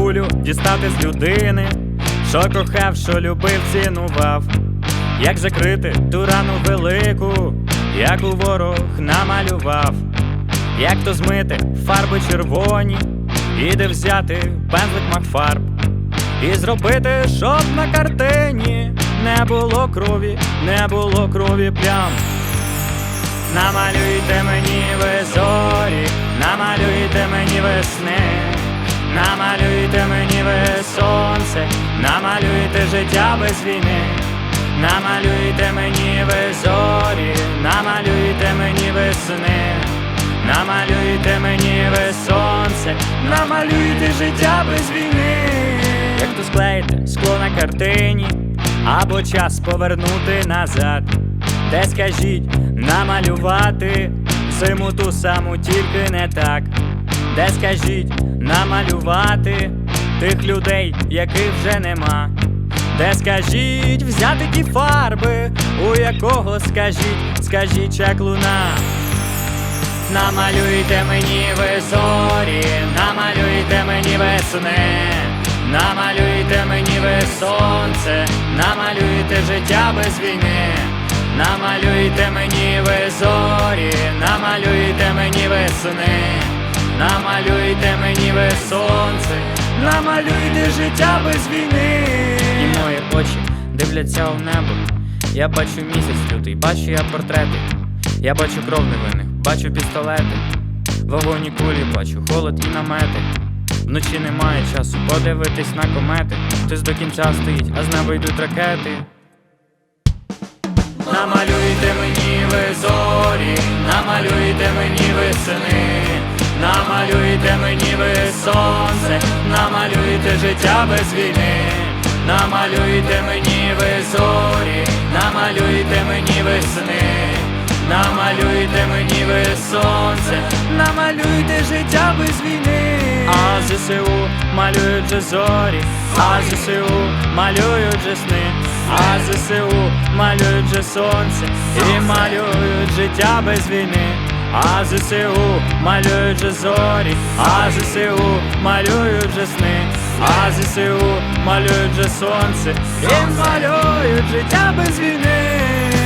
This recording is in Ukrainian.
кулю дістати з людини, що кохав, що любив, цінував. Як закрити ту рану велику, як у ворог намалював, як то змити фарби червоні, і де взяти пензлик махфарб, і зробити, щоб на картині не було крові, не було крові плям. Намалюйте мені ви зорі, намалюйте мені весни, намалюйте мені ви сонце, намалюйте життя без війни, намалюйте мені ви зорі, намалюйте мені весни, намалюйте мені ви сонце, намалюйте життя без війни. Як то склеїте скло на картині, або час повернути назад. Де скажіть намалювати зиму ту саму, тільки не так. Де скажіть намалювати тих людей, яких вже нема. Де скажіть взяти ті фарби, у якого скажіть, скажіть як луна. Намалюйте мені ви зорі, намалюйте мені весни, намалюйте мені ви сонце, намалюйте життя без війни, намалюйте мені ви зорі, намалюйте мені весни, намалюйте мені ви сонце, намалюйте життя без війни. І мої очі дивляться в небо. Я бачу місяць лютий, бачу я портрети. Я бачу кров невинних, бачу пістолети, вогонь і кулі бачу, холод і намети. Вночі немає часу подивитись на комети. Хтось до кінця стоїть, а з неба йдуть ракети. Намалюйте мені ви зорі, намалюйте мені ви сини, намалюйте мені ви сонце, намалюйте життя без війни, намалюйте мені ви зорі, намалюйте мені ви сни, намалюйте мені ви сонце, намалюйте життя без війни. А ЗСУ малюють же зорі, а ЗСУ малюють же сни, а ЗСУ малюють же сонце і малюють життя без війни. А ЗСУ малюють же зорі, а ЗСУ малюють же сни, а ЗСУ малюють же сонце і малюють життя без війни.